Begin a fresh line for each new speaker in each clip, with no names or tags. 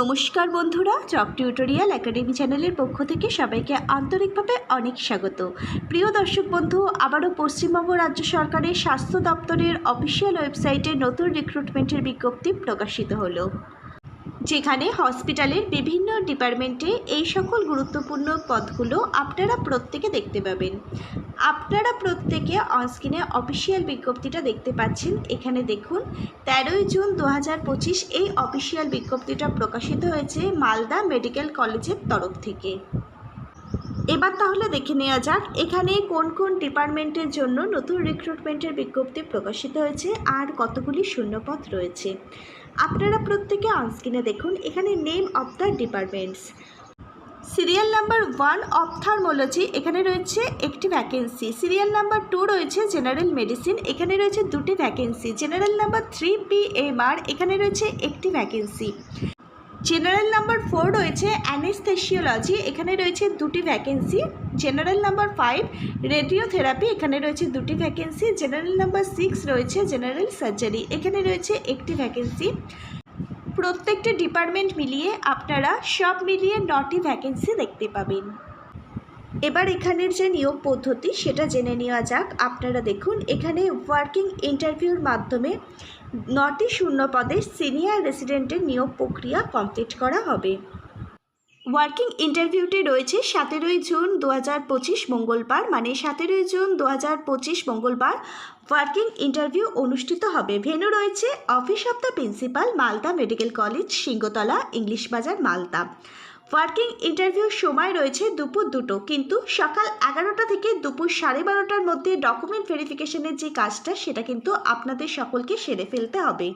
নমস্কার বন্ধুরা job tutorial academy চ্যানেলের পক্ষ থেকে সবাইকে আন্তরিকভাবে অনেক স্বাগত। প্রিয় দর্শক বন্ধু, আবারও পশ্চিমবঙ্গ রাজ্য সরকারের স্বাস্থ্য দপ্তরের অফিসিয়াল ওয়েবসাইটে নতুন রিক্রুটমেন্টের বিজ্ঞপ্তি প্রকাশিত হলো। যেখানে হসপিটালের বিভিন্ন ডিপার্টমেন্টে এই সকল গুরুত্বপূর্ণ পদগুলো আপনারা প্রত্যেকে দেখতে পাবেন। আপনারা প্রত্যেকে অনস্ক্রিনে অফিসিয়াল বিজ্ঞপ্তিটা দেখতে পাচ্ছেন। এখানে দেখুন, তেরোই জুন দু হাজার পঁচিশ এই অফিসিয়াল বিজ্ঞপ্তিটা প্রকাশিত হয়েছে মালদা মেডিকেল কলেজের তরফ থেকে। এবার তাহলে দেখে নেওয়া যাক, এখানে কোন কোন ডিপার্টমেন্টের জন্য নতুন রিক্রুটমেন্টের বিজ্ঞপ্তি প্রকাশিত হয়েছে আর কতগুলি শূন্যপদ রয়েছে। আপনারা প্রত্যেকে অনস্ক্রিনে দেখুন, এখানে name of the departments serial number one ophthalmology এখানে রয়েছে একটি ভ্যাকেন্সি সিরিয়াল নাম্বার টু রয়েছে জেনারেল মেডিসিন এখানে রয়েছে দুটি vacancy general number three P MR এখানে রয়েছে একটি ভ্যাকেন্সি জেনারেল নাম্বার ফোর রয়েছে অ্যানেস্থেসিওলজি এখানে রয়েছে দুটি vacancy general number five radiotherapy এখানে রয়েছে দুটি ভ্যাকেন্সি জেনারেল নাম্বার সিক্স রয়েছে জেনারেল সার্জারি এখানে রয়েছে একটি ভ্যাকেন্সি প্রত্যেকটি ডিপার্টমেন্ট মিলিয়ে আপনারা সব মিলিয়ে নটি ভ্যাকেন্সি দেখতে পাবেন। এবার এখানের যে নিয়োগ পদ্ধতি, সেটা জেনে নেওয়া যাক। আপনারা দেখুন, এখানে ওয়ার্কিং ইন্টারভিউর মাধ্যমে নটি শূন্য পদে সিনিয়র রেসিডেন্টের নিয়োগ প্রক্রিয়া কমপ্লিট করা হবে। ওয়ার্কিং ইন্টারভিউটি রয়েছে সতেরোই জুন দু হাজার পঁচিশ মঙ্গলবার মানে সতেরোই জুন দু হাজার পঁচিশ মঙ্গলবার ওয়ার্কিং ইন্টারভিউ অনুষ্ঠিত হবে। ভেন্যু রয়েছে office of the principal, Malda medical college, Singhatala, English Bazar, Malda. Working ইন্টারভিউর সময় রয়েছে দুপুর দুটো, কিন্তু সকাল এগারোটা থেকে দুপুর সাড়ে বারোটার মধ্যে ডকুমেন্ট ভেরিফিকেশনের যে কাজটা, সেটা কিন্তু আপনাদের সকলকে সেরে ফেলতে হবে।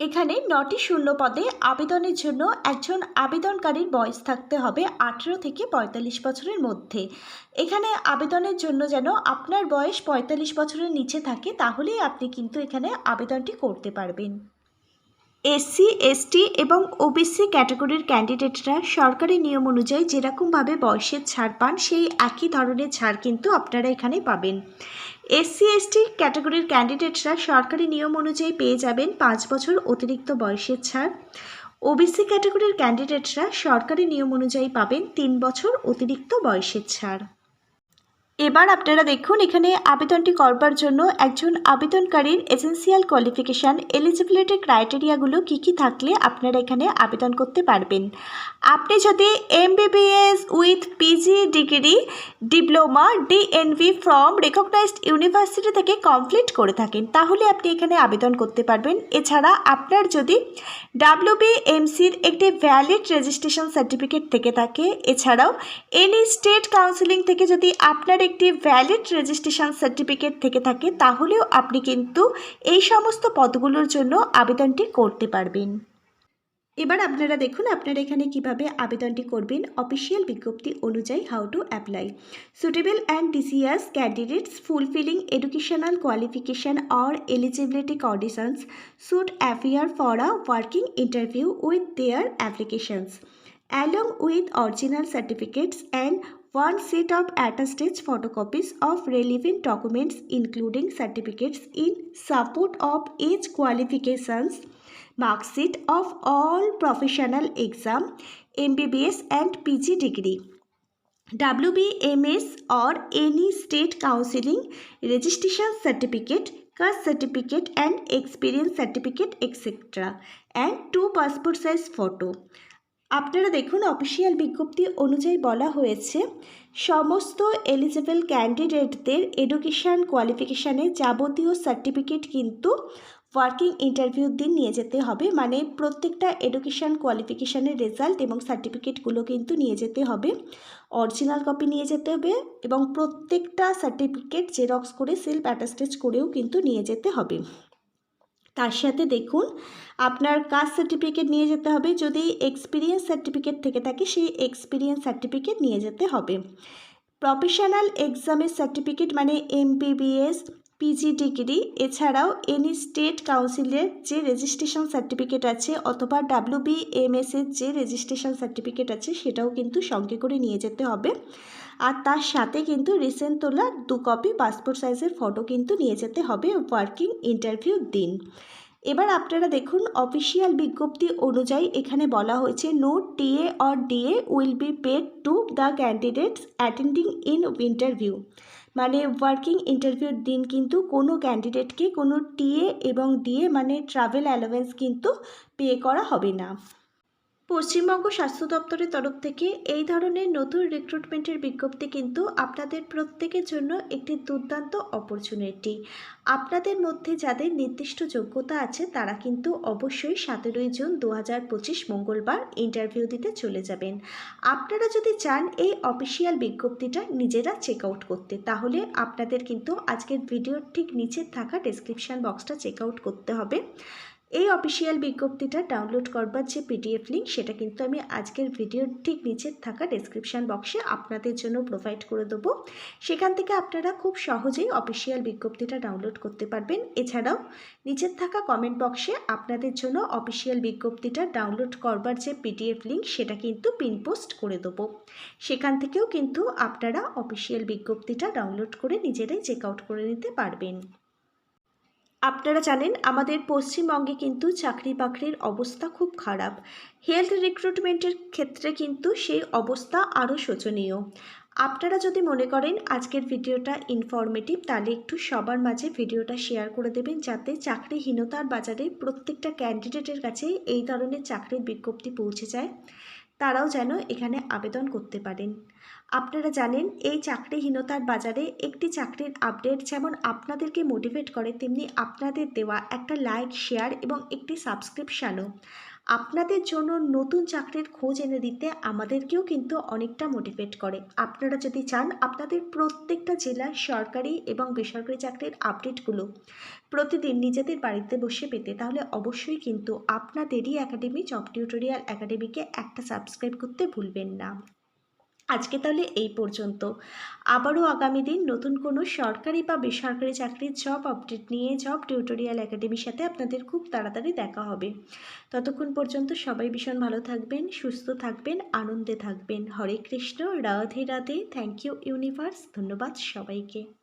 এখানে নটি শূন্য পদে আবেদনের জন্য একজন আবেদনকারীর বয়স থাকতে হবে আঠেরো থেকে পঁয়তাল্লিশ বছরের মধ্যে। এখানে আবেদনের জন্য যেন আপনার বয়স পঁয়তাল্লিশ বছরের নিচে থাকে, তাহলেই আপনি কিন্তু এখানে আবেদনটি করতে পারবেন। এসসি, এসটি এবং ওবিসি ক্যাটাগরির ক্যান্ডিডেটরা সরকারি নিয়ম অনুযায়ী যেরকমভাবে বয়সের ছাড় পান, সেই একই ধরনের ছাড় কিন্তু আপনারা এখানে পাবেন। এসসি, এসটি ক্যাটাগরির ক্যান্ডিডেটরা সরকারি নিয়ম অনুযায়ী পেয়ে যাবেন পাঁচ বছর অতিরিক্ত বয়সের ছাড়। ওবিসি ক্যাটাগরির ক্যান্ডিডেটরা সরকারি নিয়ম অনুযায়ী পাবেন তিন বছর অতিরিক্ত বয়সের ছাড়। এবার আপনারা দেখুন, এখানে আবেদনটি করবার জন্য একজন আবেদনকারীর এসেন্সিয়াল কোয়ালিফিকেশান এলিজিবিলিটি ক্রাইটেরিয়াগুলো কী কী থাকলে আপনারা এখানে আবেদন করতে পারবেন। আপনি যদি MBBS with PG degree diploma DNB from recognised university থেকে কমপ্লিট করে থাকেন, তাহলে আপনি এখানে আবেদন করতে পারবেন। এছাড়া আপনার যদি ডাব্লিউবিএমসির একটি ভ্যালিড রেজিস্ট্রেশন সার্টিফিকেট থেকে থাকে, এছাড়াও এনি স্টেট কাউন্সিলিং থেকে যদি আপনার একটি ভ্যালিড রেজিস্ট্রেশন সার্টিফিকেট থেকে থাকে, তাহলেও আপনি কিন্তু এই সমস্ত পদগুলোর জন্য আবেদনটি করতে পারবেন। এবার আপনারা দেখুন, আপনারা এখানে কীভাবে আবেদনটি করবেন। অফিসিয়াল বিজ্ঞপ্তি অনুযায়ী how to apply suitable and desirous candidates fulfilling educational qualification or eligibility conditions should appear for a working interview with their applications along with original certificates and one set of attested photocopies of relevant documents including certificates in support of age qualifications mark sheet of all professional exam mbbs and pg degree WBMS or any state counseling registration certificate, caste certificate and experience certificate etc. and two passport size photo. আপনারা দেখুন official বিজ্ঞপ্তি অনুযায়ী বলা হয়েছে, সমস্ত eligible ক্যান্ডিডেটদের education কোয়ালিফিকেশানে যাবতীয় certificate কিন্তু working ইন্টারভিউর দিন নিয়ে যেতে হবে। মানে প্রত্যেকটা এডুকেশান কোয়ালিফিকেশানের রেজাল্ট এবং সার্টিফিকেটগুলো কিন্তু নিয়ে যেতে হবে। অরিজিনাল কপি নিয়ে যেতে হবে এবং প্রত্যেকটা সার্টিফিকেট জেরক্স করে সেলফ অ্যাটাস্টেজ করেও কিন্তু নিয়ে যেতে হবে। তার সাথে দেখুন, আপনার কাস্ট সার্টিফিকেট নিয়ে যেতে হবে। যদি এক্সপিরিয়েন্স সার্টিফিকেট থেকে থাকে, সেই এক্সপিরিয়েন্স সার্টিফিকেট নিয়ে যেতে হবে। প্রফেশনাল এক্সামের সার্টিফিকেট মানে এমবিবিএস পিজি ডিগ্রি এছাড়াও এনি স্টেট কাউন্সিলের যে রেজিস্ট্রেশন সার্টিফিকেট আছে, অথবা ডাব্লিউবিএমএসের যে রেজিস্ট্রেশন সার্টিফিকেট আছে, সেটাও কিন্তু সঙ্গে করে নিয়ে যেতে হবে। আর তার সাথে কিন্তু রিসেন্ট তোলা দু কপি পাসপোর্ট সাইজের ফটো কিন্তু নিয়ে যেতে হবে ওয়ার্কিং ইন্টারভিউর দিন। এবার আপনারা দেখুন অফিসিয়াল বিজ্ঞপ্তি অনুযায়ী এখানে বলা হয়েছে no TA or DA will be paid to the candidates attending in interview মানে ওয়ার্কিং ইন্টারভিউর দিন কিন্তু কোনো ক্যান্ডিডেটকে কোনো টিএ এবং ডিএ মানে ট্রাভেল অ্যালাওয়েন্স কিন্তু পে করা হবে না। পশ্চিমবঙ্গ স্বাস্থ্য দপ্তরের তরফ থেকে এই ধরনের নতুন রিক্রুটমেন্টের বিজ্ঞপ্তি কিন্তু আপনাদের প্রত্যেকের জন্য একটি দুর্দান্ত অপরচুনিটি আপনাদের মধ্যে যাদের নির্দিষ্ট যোগ্যতা আছে, তারা কিন্তু অবশ্যই সতেরোই জুন দু হাজার পঁচিশ মঙ্গলবার ইন্টারভিউ দিতে চলে যাবেন। আপনারা যদি চান এই অফিসিয়াল বিজ্ঞপ্তিটা নিজেরা চেক আউট করতে, তাহলে আপনাদের কিন্তু আজকের ভিডিওর ঠিক নিচে থাকা ডেসক্রিপশান বক্সটা চেক আউট করতে হবে। এই অফিসিয়াল বিজ্ঞপ্তিটা ডাউনলোড করবার যে পিডিএফ লিঙ্ক সেটা কিন্তু আমি আজকের ভিডিওর ঠিক নিচে থাকা ডেসক্রিপশান বক্সে আপনাদের জন্য প্রোভাইড করে দেবো। সেখান থেকে আপনারা খুব সহজেই অফিসিয়াল বিজ্ঞপ্তিটা ডাউনলোড করতে পারবেন। এছাড়াও নিচের থাকা কমেন্ট বক্সে আপনাদের জন্য অফিসিয়াল বিজ্ঞপ্তিটা ডাউনলোড করবার যে পিডিএফ লিঙ্ক সেটা কিন্তু পিন পোস্ট করে দেবো। সেখান থেকেও কিন্তু আপনারা অফিসিয়াল বিজ্ঞপ্তিটা ডাউনলোড করে নিজেরাই চেক আউট করে নিতে পারবেন। আপনারা জানেন, আমাদের পশ্চিমবঙ্গে কিন্তু চাকরি বাকরির অবস্থা খুব খারাপ। হেলথ রিক্রুটমেন্টের ক্ষেত্রে কিন্তু সেই অবস্থা আরও শোচনীয়। আপনারা যদি মনে করেন আজকের ভিডিওটা ইনফরমেটিভ তাহলে একটু সবার মাঝে ভিডিওটা শেয়ার করে দেবেন, যাতে চাকরিহীনতার বাজারে প্রত্যেকটা ক্যান্ডিডেটের কাছে এই ধরনের চাকরির বিজ্ঞপ্তি পৌঁছে যায়। তারাও যেন এখানে আবেদন করতে পারেন। আপনারা জানেন, এই চাকরিহীনতার বাজারে একটি চাকরির আপডেট যেমন আপনাদেরকে মোটিভেট করে, তেমনি আপনাদের দেওয়া একটা লাইক, শেয়ার এবং একটি সাবস্ক্রিপশানও। আপনাদের জন্য নতুন চাকরির খোঁজ এনে দিতে আমাদেরকেও কিন্তু অনেকটা মোটিভেট করে। আপনারা যদি চান, আপনাদের প্রত্যেকটা জেলার সরকারি এবং বেসরকারি চাকরির আপডেটগুলো প্রতিদিন নিজেদের বাড়িতে বসে পেতে, তাহলে অবশ্যই কিন্তু আপনাদেরই একাডেমি, জব টিউটোরিয়াল একাডেমিকে একটা সাবস্ক্রাইব করতে ভুলবেন না। আজকে তাহলে এই পর্যন্ত। আবারও আগামী দিন নতুন কোনো সরকারি বা বেসরকারি চাকরির জব আপডেট নিয়ে জব টিউটোরিয়াল একাডেমির সাথে আপনাদের খুব তাড়াতাড়ি দেখা হবে। ততক্ষণ পর্যন্ত সবাই ভীষণ ভালো থাকবেন, সুস্থ থাকবেন, আনন্দে থাকবেন। Hare Krishna, Radhe Radhe. Thank you universe ধন্যবাদ সবাইকে।